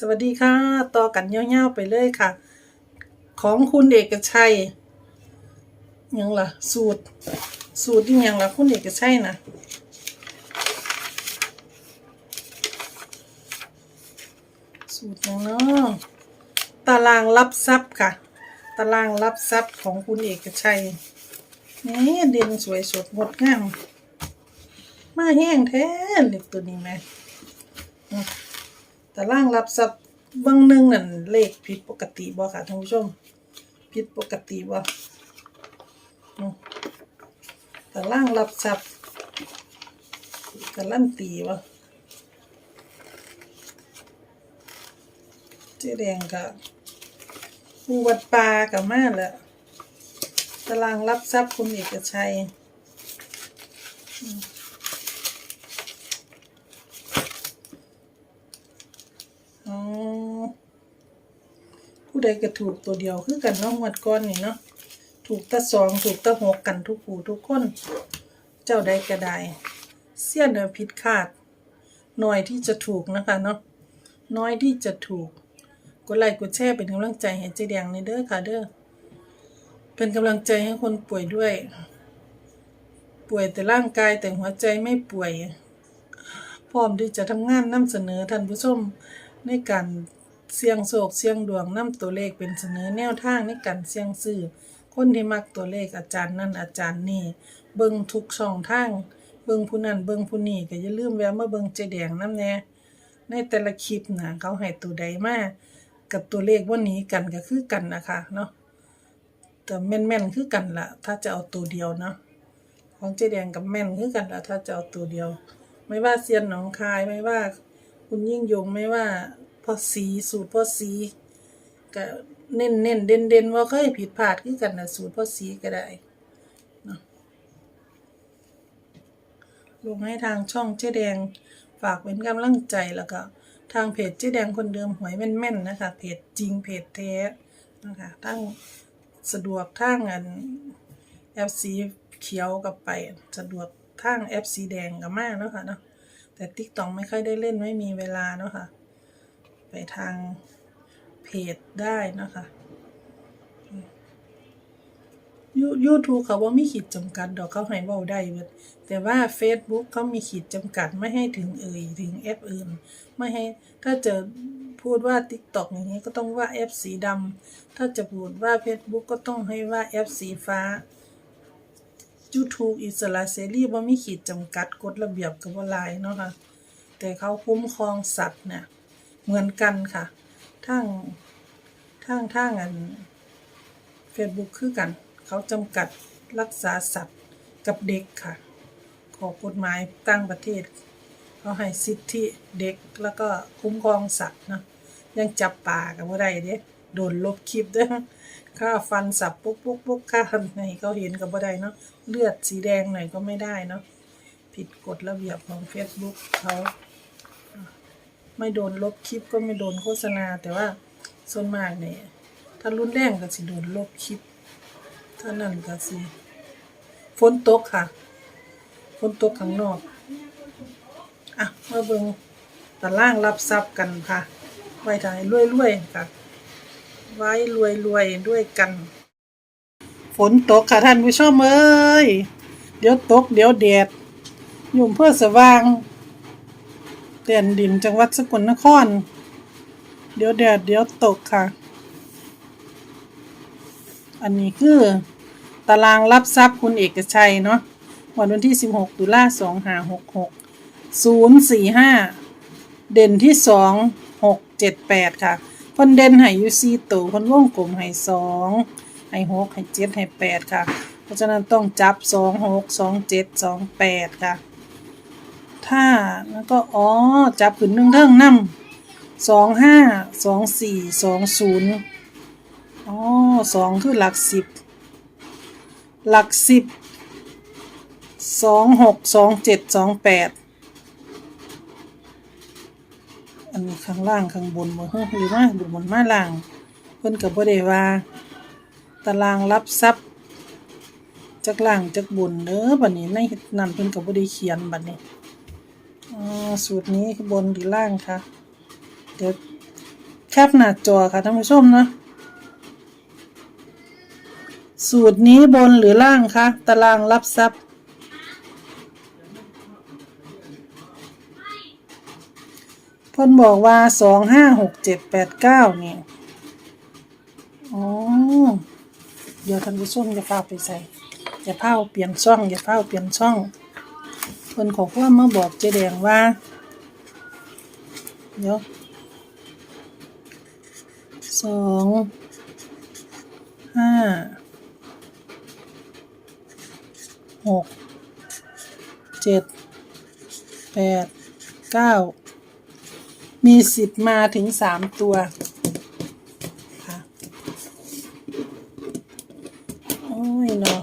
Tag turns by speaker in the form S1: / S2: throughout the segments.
S1: สวัสดีค่ะ ต่อกันเงี้ยวๆไปเลยค่ะ ของคุณเอกชัยยังล่ะ สูตร สูตรที่ยังล่ะ คุณเอกชัยนะสูตรยังเนาะตารางรับทรัพย์ค่ะ ตารางรับทรัพย์ของคุณเอกชัยนี่เด่นสวยสดงดงามมาแห้งแท้เล็กตัวนี้ไหม แต่ร่างรับทรัพย์บางหนึงนั่นเลขผิดปกติบ่ค่ะท่านผู้ชมผิดปกติบ่อืมแต่ร่างรับทรัพย์การลั่นตีบ่เจ๊แดงกับผู้วัดปลากับมาแหละตารางรับทรัพย์คุณเอกชัย อ๋อผู้ ใดก็ถูกตัวเดียวคือกันเนาะงวดก้อนนี่เนาะถูกตะสองถูกตะหกกันทุกผู้ทุกคน เจ้าใดก็ได้เสี้ยนเอผิดคาดน้อยที่จะถูกนะคะเนาะน้อยที่จะถูกกดไลค์กดแชร์เป็นกำลังใจให้เจ๊แดงในเด้อค่ะเด้อเป็นกำลังใจให้คนป่วยด้วย ป่วยแต่ร่างกายแต่หัวใจไม่ป่วย พร้อมที่จะทำงานนำเสนอท่านผู้ชมในการ เสี่ยงโศกเสี่ยงดวงนำตัวเลขเป็นเสนอแนวทางในการเสี่ยงซื้อคนที่มักตัวเลขอาจารย์นั่นอาจารย์นี่เบิ่งทุกช่องทางเบิ่งผู้นั้นเบิ่งผู้นี้ก็อย่าลืมแวะมาเบิ่งเจแดงนำแน่ในแต่ละคลิปนะเขาให้ตัวใดมากับตัวเลขวันนี้กันก็คือกันนะคะเนาะแต่แม่นๆคือกันล่ะถ้าจะเอาตัวเดียวเนาะของเจแดงกับแม่นคือกันละถ้าจะเอาตัวเดียว ไม่ว่าเซียนหนองคายไม่ว่า คุณยิ่งยงไม่ว่า พ่อสีสูตรพ่อสีก็เน้นเน้นเด่นเด่นว่าเคยผิดพลาดคือกันนะสูตรพ่อสีก็ได้เนาะลงให้ทางช่องเจ๊แดงฝากเป็นกำลังใจแล้วก็ทางเพจเจ๊แดงคนเดิมหวยแม่นๆนะคะเพจจริงเพจแท้นะคะทั้งสะดวกทางอันแอปสีเขียวกับไปสะดวกทางแอปสีแดงกับมากเนาะค่ะเนาะแต่ติ๊กต็อกไม่ค่อยได้เล่นไม่มีเวลาเนาะค่ะ ทางเพจได้นะคะยูยูทูบเขาว่ามีขีดจำกัดดอกเขาให้เว้าได้เบิดแต่ว่า Facebook เขามีขีดจำกัดไม่ให้ถึงเอ่ยถึงแอปอื่น ไม่ให้ถ้าจะพูดว่า TikTok อย่างนี้ก็ต้องว่าแอปสีดำถ้าจะพูดว่า Facebook ก็ต้องให้ว่าแอปสีฟ้า YouTube อิสระเสรีบ่มีขีดจำกัดกฎระเบียบกับว่าลายเนาะค่ะแต่เขาคุ้มครองสัตว์เนี่ย เหมือนกันค่ะทั้งทั้งทั้งอัน Facebook คือกัน เขาจำกัดรักษาสัตว์กับเด็กค่ะ ขอกฎหมายต่างประเทศ เขาให้สิทธิเด็กแล้วก็คุ้มครองสัตว์เนาะยังจับป่ากับว่าได้เด้โดนลบคลิปเด้อค่าฟันสับปุ๊กปุ๊กปุ๊กค่าไหนเขาเห็นกับว่าได้เนาะเลือดสีแดงหน่อยก็ไม่ได้เนาะผิดกฎระเบียบของ Facebook เขา ไม่โดนลบคลิปก็ไม่โดนโฆษณา แต่ว่าส่วนมากเนี่ยถ้ารุนแรงก็สิโดนลบคลิปเท่านั้นก็สิฝนตกค่ะฝนตกข้างนอกอะมาเบิ่งตารางรับทรัพย์กันค่ะ ไว้ถ่ายรวยๆค่ะ ไว้รวยๆด้วยกัน ฝนตกค่ะท่านผู้ชมเอ้ย เดี๋ยวตก เดี๋ยวแดดยุ่มเพื่อสว่าง เตียนดินจังหวัดสกลนคร เดี๋ยวแดดเดี๋ยวตกค่ะ อันนี้คือ ตารางรับทรัพย์คุณเอกชัยเนาะวันวันที่ 16 ตุลา2566 045 เด่นที่ 2 6 7 8 ค่ะเพิ่นเด่นให้ยู่4ตัวเพิ่นวงกลมให้2ให้6ให้7ให้8ค่ะ เพราะฉะนั้นต้องจับ2 6 2 7 2 8ค่ะ ถ้าแล้วก็อ๋อจับขึ้นหนึ่งเท่งนำสองห้าสองสี่สองศูนย์อ๋อสองคือหลักสิบ หลักสิบสองหกสองเจ็ดสองแปดอันนี้ข้างล่างข้างบนบ่เฮ้หรือว่าบนบนมาล่าง เพิ่นกับบ่ได้ว่า ตารางรับทรัพย์จักล่างจักบนเด้อบัดนี้ในนั่นเพิ่นก็บ่ได้เขียนบัดนี้ สูตรนี้คือบนหรือล่างคะเดี๋ยวแคปหน้าจอค่ะท่านผู้ชมเนาะสูตรนี้บนหรือล่างคะตารางรับทรัพย์ เพิ่นบอกว่าสองห้าหกเจ็ดแปดเก้านี่อ๋อเดี๋ยวท่านผู้ชมจะพาไปใส่อย่าพาเปลี่ยนช่องอย่าพาเปลี่ยนช่อง พิ่นขอความมาบอกเจแดงว่าเดี๋ยวสองห้าหกเจ็ดแปดเก้ามีสิทธิ์มาถึงสามตัว ค่ะ โอ้ยเนาะ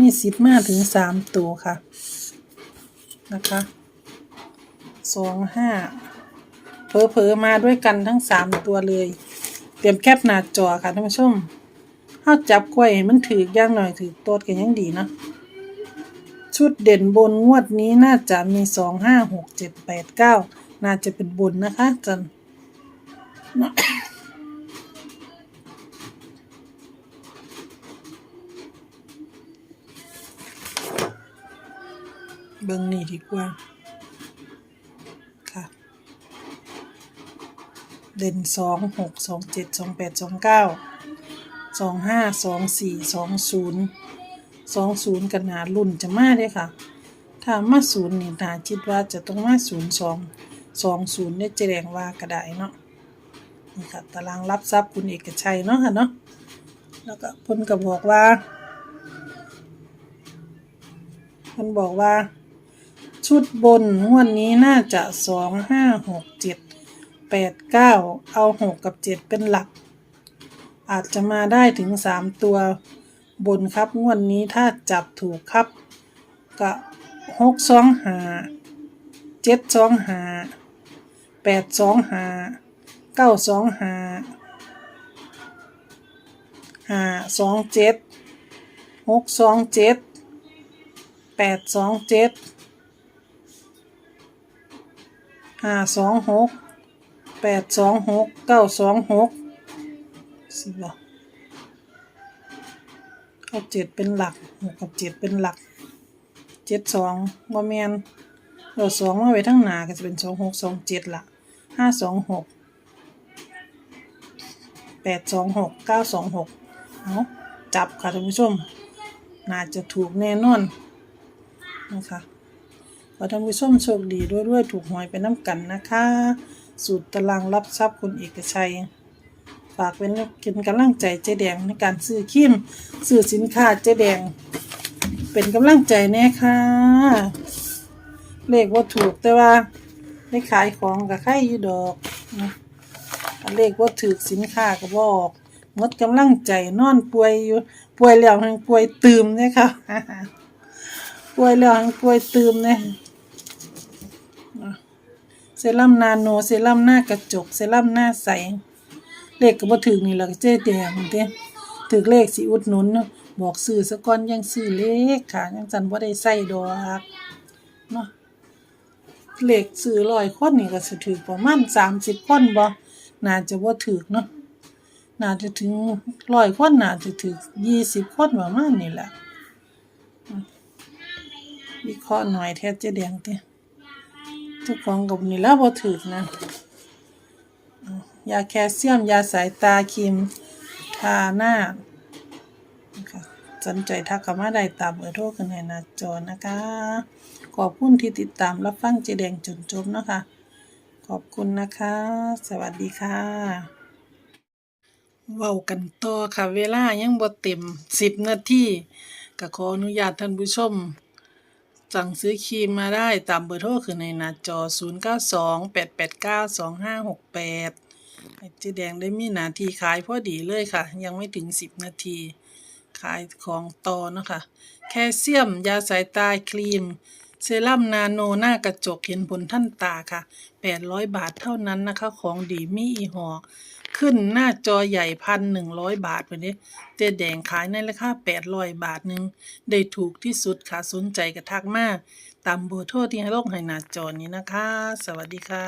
S1: มี สิทธิ์มาถึงสามตัวค่ะ นะคะสองห้าเผลอๆมาด้วยกันทั้งสามตัวเลย เตรียมแคปหน้าจอค่ะท่านผู้ชมเข้าจับกล้วยให้มันถือย่างหน่อยถือโตดกันยังดีเนาะชุดเด่นบนงวดนี้น่าจะมีสองห้าหกเจ็ดแปดเก้าน่าจะเป็นบนนะคะจัน เบิ่งนี่ดีกว่า ค่ะ เด่นสองหกสองเจ็ดสองแปดสองเก้าสองห้าสองสี่สองศูนย์สองศูนย์กันหนารุ่นจะมาเด้ค่ะ ถ้ามาศูนย์นี่นาคิดว่าจะต้องมาศูนย์สองสองศูนย์เนี่ยจะแดงว่าก็ไดเนาะนี่ค่ะตารางรับทรัพย์คุณเอกชัยเนาะค่ะเนาะแล้วก็พิ่นก็บอกว่าเพิ่นบอกว่า ชุดบนงวดนี้น่าจะสองห้าหกเจ็ดแปดเก้าเอาหกกับเจ็ดเป็นหลัก อาจจะมาได้ถึงสามตัวบนครับงวดนนี้ถ้าจับถูกครับก็หกสองหาเจ็ดสองหาแปดสองหาเก้าสองหาหาสองเจ็ดหกสองเจ็ดแปดสองเจ็ด ห้าสองหกแปดสองหกเก้าสองหกสิบเอาเจ็ดเป็นหลักหกกับเจ็ดเป็นหลักเจ็ดสองบ่แมนเราสองมาไว้ทั้งหนาก็จะเป็นสองหกสองเจ็ดละห้าสองหกแปดสองหกเก้าสองหกเอาจับค่ะท่านผู้ชม น่าจะถูกแน่นอนนะคะ ขอท่านผู้ชมโชคดีด้วยด้วยถูกหวยไปน้ำกันนะคะ สูตรตารางรับทรัพย์คุณเอกชัย ฝากเป็นกินกำลังใจเจ๊แดงในการซื้อครีมซื้อสินค้าเจ๊แดง เป็นกำลังใจแน่ค่ะ เลขว่าถูกแต่ว่าได้ขายของกับใครอยู่ดอกนะเลขว่าถือสินค้าก็บอกหมดกำลังใจนอนป่วยอยู่ป่วยแล้วทั้งป่วยตืมเนี่ยค่ะป่วยแล้วทั้งป่วยตืมเนี่ย เซรั่มนาโนเซรั่มหน้ากระจกเซรั่มหน้าใส เลขก็บ่ถึกนี่ล่ะเจ๊แดงเด้ถึกเลขสิอุดหนุนบอกซื้อซะก่อนยังซื้อเลขค่ะยังจันบ่ได้ใส่ดอกเนาะเลขซื้อร้อยคนนี่ก็สิถึกประมาณ30คนบ่น่าจะบ่ถึกเนาะน่าจะถึงร้อยคนน่าจะถึก20คนประมาณนี้แหละวิเคราะห์หน่อยแท้เจ๊แดงเติ ทุกของกับนี่แล้วบ่ถึกนะยาแคลเซียมยาสายตาครีมทาหน้าสนใจทักเข้ามาได้ตามเบอร์โทรขึ้นในหน้าจอนะคะ ขอบคุณที่ติดตามรับฟังเจแดงจนจบนะคะ ขอบคุณนะคะ สวัสดีค่ะเว้ากันต่อค่ะ เวลายังบ่เต็มสิบนาทีก็ขออนุญาตท่านผู้ชม สั่งซื้อครีมมาได้ตามเบอร์โทรคือในหน้าจอ 0928892568ไอ้เจ๊แดงได้มีหน้าที่ขายพอดีเลยค่ะ ยังไม่ถึง 10 นาที ขายของต่อเนาะคะแคลเซียม ยาสายตาครีม เซรั่มนาโนหน้ากระจกเห็นผลท่านตาค่ะ 800 บาทเท่านั้นนะคะ ของดีมีอีหอ ขึ้นหน้าจอใหญ่พันหนึ่งร้อยบาทวันนี้เจ๊แดงขายในราคาแปดร้อยบาทหนึ่งได้ถูกที่สุดค่ะสนใจกระทักมาก ตามเบอร์โทรที่ให้ลงให้หน้าจอนี้นะคะ สวัสดีค่ะ